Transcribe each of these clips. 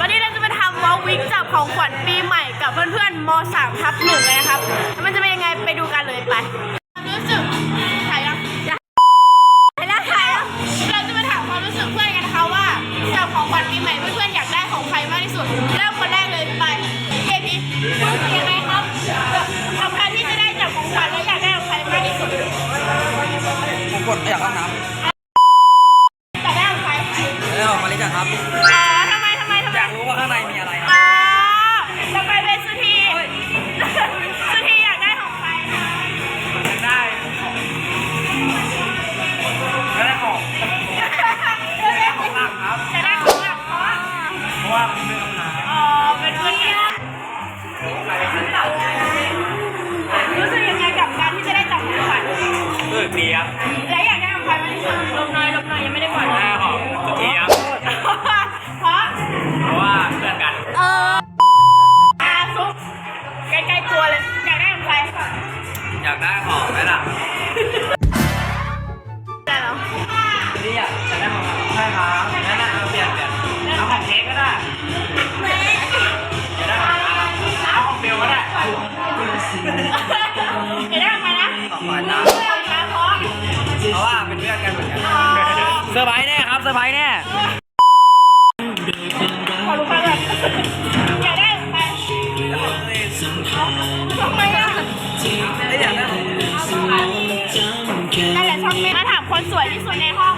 วันนี้เราจะมาทำวอลวิกจับของขวัญปีใหม่กับเพื่อนๆม .3 ทับ1เลยนะครับมันจะเป็นยังไงไปดูกันเลยไปรู้สึกถ่ายยังถ่าร้วถ่เราจะมาถามความรู้สึกเพื่อนกันนะคะว่าจับของขวัญปีใหม่เพื่อนๆอยากได้ของใครมากที่สุดเริ่มคนแรกเลยไปเอพียังไงครับกับการที่จะได้จับของขวัญแล้อยากได้ของใครมากที่สุดผมกดอยากเอาน้ำากได้หอมไหมล่ะได้แล้วนี่อยากจะได้หอมใช่ครับนั่นน่เราเปลี่ยนเปลี่ยนเอาของเค้กก็ได้จะได้ของเอาของเบลก็ได้จะได้ของนะของขวัญนะเพราะว่าเป็นเพื่อนกันเหมือนกันเซอร์ไพรส์แน่ครับเซอร์ไพรส์แน่ มาถามคนสวยที่สุดในห้อง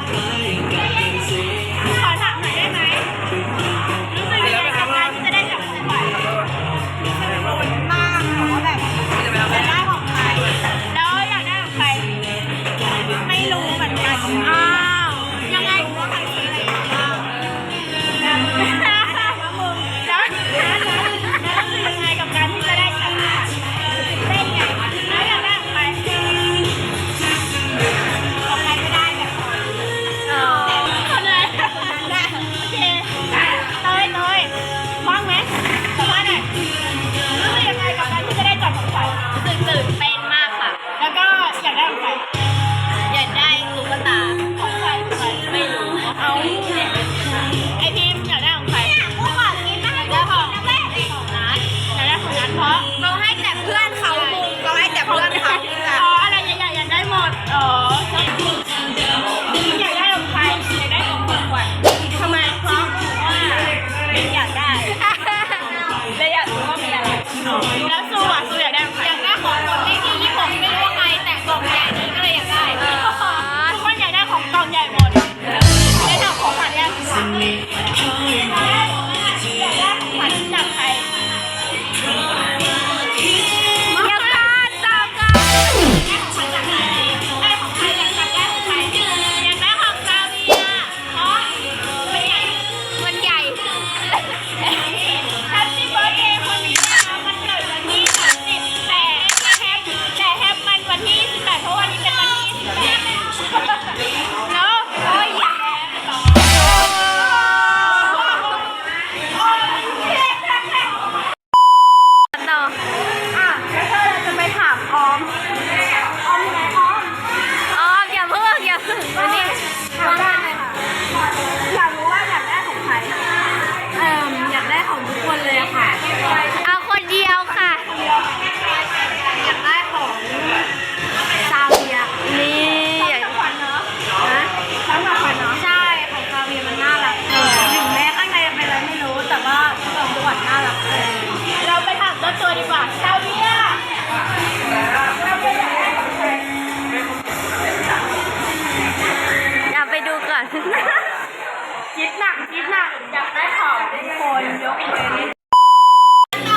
คิดหนักคิดหนักอยากได้ของทุกคนยกเว้น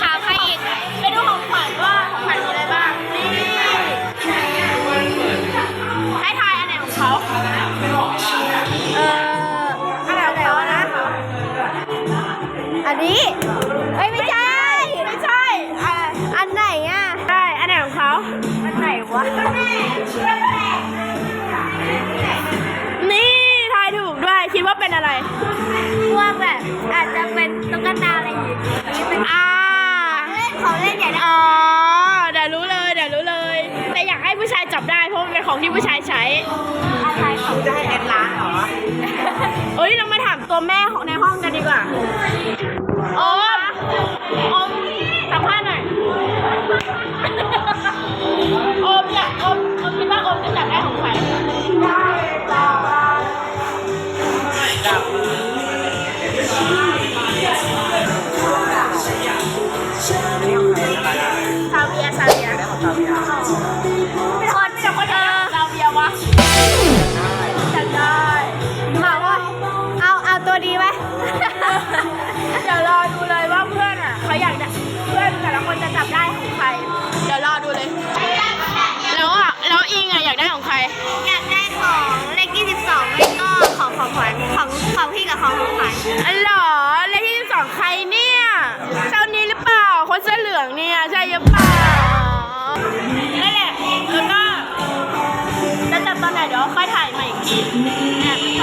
ถามใครอีกไปดูของขวัญว่าของขวัญอะไรบ้าง นี่ให้ทยอันไหนของเขาเอออันไหนของเขาอันนี้ พวกแบบอาจจะเป็นตุ๊กตาอะไรอย่างงี้เป็อ่าเล่นของเล่นใหญ่นะอ๋อเดี๋ยวรู้เลยเดี๋ยวรู้เลย แต่อยากให้ผู้ชายจับได้เพราะมันเป็นของที่ผู้ชายใช้ อะไรของจะให้แอนล้างเหรอ เอ้ยเรามาถามตัวแม่ของในห้องกันดีกว่า ของของขวัญอ๋อเหรอเลขที่สองใครเนี่ยเจ้านี้หรือเปล่า คนเสื้อเหลืองเนี่ยใช่หรือเปล่านั่นแหละแล้วก็จะจับตอนไหนเดี๋ยวค่อยถ่ายใหม่อีกทีแอบไปที่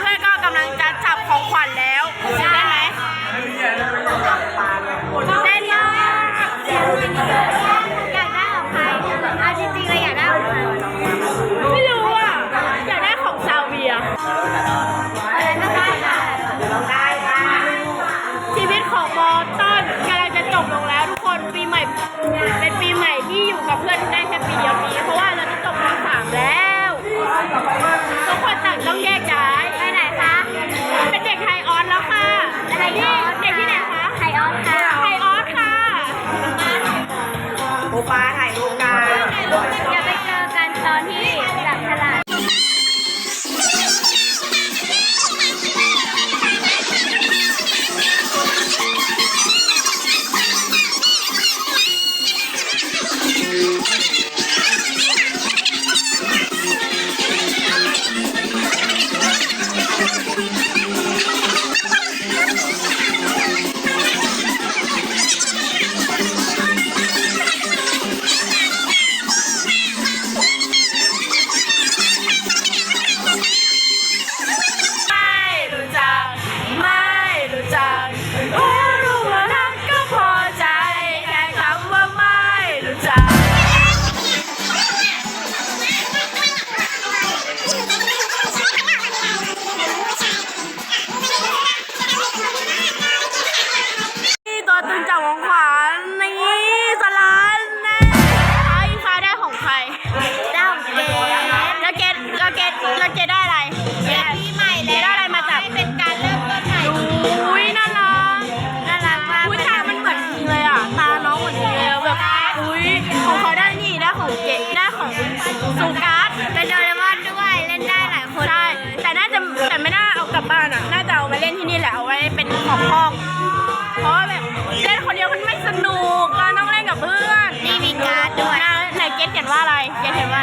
เพื่อก็กำลังจะจับของขวัญแล้วได้ไหมได้เลย yummy. ็นว่าอะไรเขียนว่า